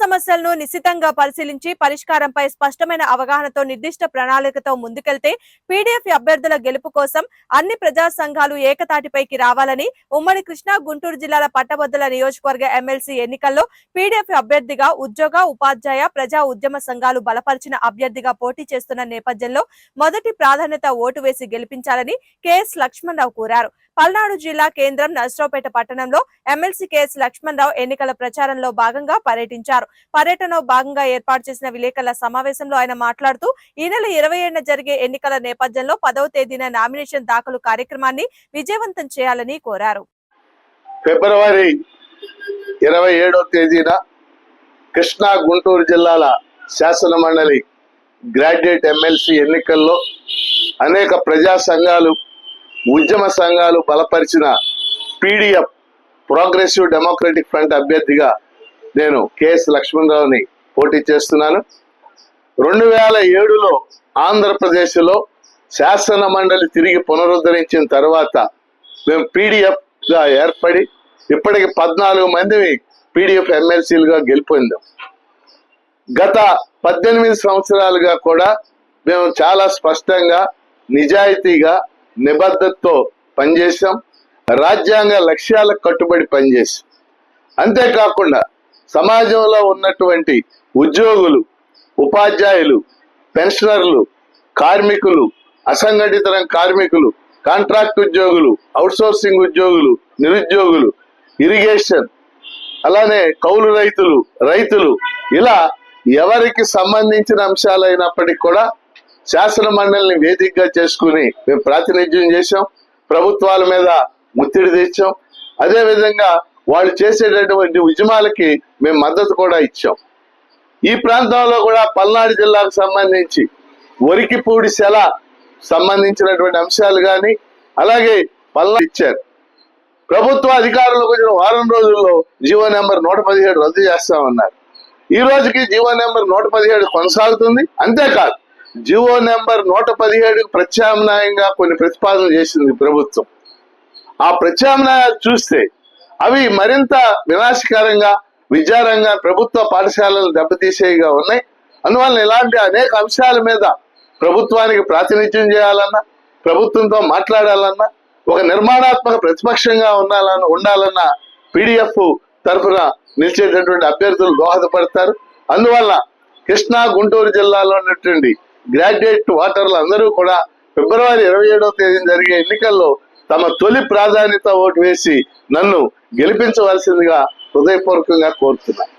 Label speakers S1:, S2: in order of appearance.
S1: సమస్యలను నిశితంగా పరిశీలించి పరిష్కారంపై స్పష్టమైన అవగాహనతో నిర్దిష్ట ప్రణాళికతో ముందుకెళ్తే పీడీఎఫ్ అభ్యర్థుల గెలుపు కోసం అన్ని ప్రజా సంఘాలు ఏకతాటిపైకి రావాలని ఉమ్మడి కృష్ణా గుంటూరు జిల్లాల పట్టభద్రుల నియోజకవర్గ ఎమ్మెల్సీ ఎన్నికల్లో పీడీఎఫ్ అభ్యర్థిగా ఉద్యోగ ఉపాధ్యాయ ప్రజా ఉద్యమ సంఘాలు బలపరిచిన అభ్యర్థిగా పోటీ చేస్తున్న నేపథ్యంలో మొదటి ప్రాధాన్యత ఓటు వేసి గెలిపించాలని కెఎస్ లక్ష్మణరావు కోరారు. పల్నాడు జిల్లా కేంద్రం నర్సరావుపేట పట్టణంలో ఎమ్మెల్సీ కెఎస్ లక్ష్మణరావు ఎన్నికల ప్రచారంలో భాగంగా పర్యటించారు. పర్యటనలో భాగంగా ఏర్పాటు చేసిన విలేకరుల సమావేశంలో ఆయన మాట్లాడుతూ ఈ నెల ఇరవై ఏడున జరిగే ఎన్నికల నేపథ్యంలో పదవ తేదీన నామినేషన్ దాఖలు కార్యక్రమాన్ని విజయవంతం చేయాలని కోరారు.
S2: ఫిబ్రవరి ఇరవై ఏడో తేదీన కృష్ణా గుంటూరు జిల్లాల శాసన మండలి గ్రాడ్యుయేట్ ఎమ్మెల్సీ ఎన్నికల్లో అనేక ప్రజా సంఘాలు ఉద్యమ సంఘాలు బలపరిచిన పీడిఎఫ్ ప్రోగ్రెసివ్ డెమోక్రటిక్ ఫ్రంట్ అభ్యర్థిగా నేను కెఎస్ లక్ష్మణరావుని పోటీ చేస్తున్నాను. రెండు వేల ఏడులో ఆంధ్రప్రదేశ్లో శాసన మండలి తిరిగి పునరుద్ధరించిన తర్వాత మేము పీడిఎఫ్గా ఏర్పడి ఇప్పటికి పద్నాలుగు మందిని పీడిఎఫ్ ఎమ్మెల్సీలుగా గెలిపొందాం. గత పద్దెనిమిది సంవత్సరాలుగా కూడా మేము చాలా స్పష్టంగా నిజాయితీగా నిబద్ధతతో పనిచేసాం రాజ్యాంగ లక్ష్యాలకు కట్టుబడి పనిచేసాం అంతేకాకుండా సమాజంలో ఉన్నటువంటి ఉద్యోగులు ఉపాధ్యాయులు పెన్షనర్లు కార్మికులు అసంఘటితరం కార్మికులు కాంట్రాక్ట్ ఉద్యోగులు అవుట్సోర్సింగ్ ఉద్యోగులు నిరుద్యోగులు ఇరిగేషన్ అలానే కౌలు రైతులు రైతులు ఇలా ఎవరికి సంబంధించిన అంశాలైనప్పటికీ కూడా శాసన మండలిని వేదికగా చేసుకుని మేము ప్రాతినిధ్యం చేశాం. ప్రభుత్వాల మీద ముత్తిడి తెచ్చాం. అదే విధంగా వాళ్ళు చేసేటటువంటి ఉద్యమాలకి మేము మద్దతు కూడా ఇచ్చాం. ఈ ప్రాంతంలో కూడా పల్నాడు జిల్లాకు సంబంధించి వరికిపూడి సెల సంబంధించినటువంటి అంశాలు కానీ అలాగే పల్నాడు ఇచ్చారు. ప్రభుత్వ అధికారులకు వచ్చిన వారం రోజుల్లో జీవో నెంబర్ నూట పదిహేడు రద్దు చేస్తామన్నారు. ఈ రోజుకి జీవో నెంబర్ నూట పదిహేడు కొనసాగుతుంది. అంతేకాదు జివో నెంబర్ నూట పదిహేడుకు ప్రత్యామ్నాయంగా కొన్ని ప్రతిపాదనలు చేసింది ప్రభుత్వం. ఆ ప్రత్యామ్నాయాలు చూస్తే అవి మరింత వినాశకరంగా విద్యారంగా ప్రభుత్వ పాఠశాలలు దెబ్బతీసేవిగా ఉన్నాయి. అందువలన ఇలాంటి అనేక అంశాల మీద ప్రభుత్వానికి ప్రాతినిధ్యం చేయాలన్నా ప్రభుత్వంతో మాట్లాడాలన్నా ఒక నిర్మాణాత్మక ప్రతిపక్షంగా ఉండాలన్న ఉండాలన్న పీడిఎఫ్ తరఫున నిలిచేటటువంటి అభ్యర్థులు దోహదపడతారు. అందువల్ల కృష్ణా గుంటూరు జిల్లాలో ఉన్నటువంటి గ్రాడ్యుయేట్ ఓటర్లు అందరూ కూడా ఫిబ్రవరి ఇరవై ఏడవ తేదీన జరిగే ఎన్నికల్లో తమ తొలి ప్రాధాన్యత ఓటు వేసి నన్ను గెలిపించవలసిందిగా హృదయపూర్వకంగా కోరుతున్నాను.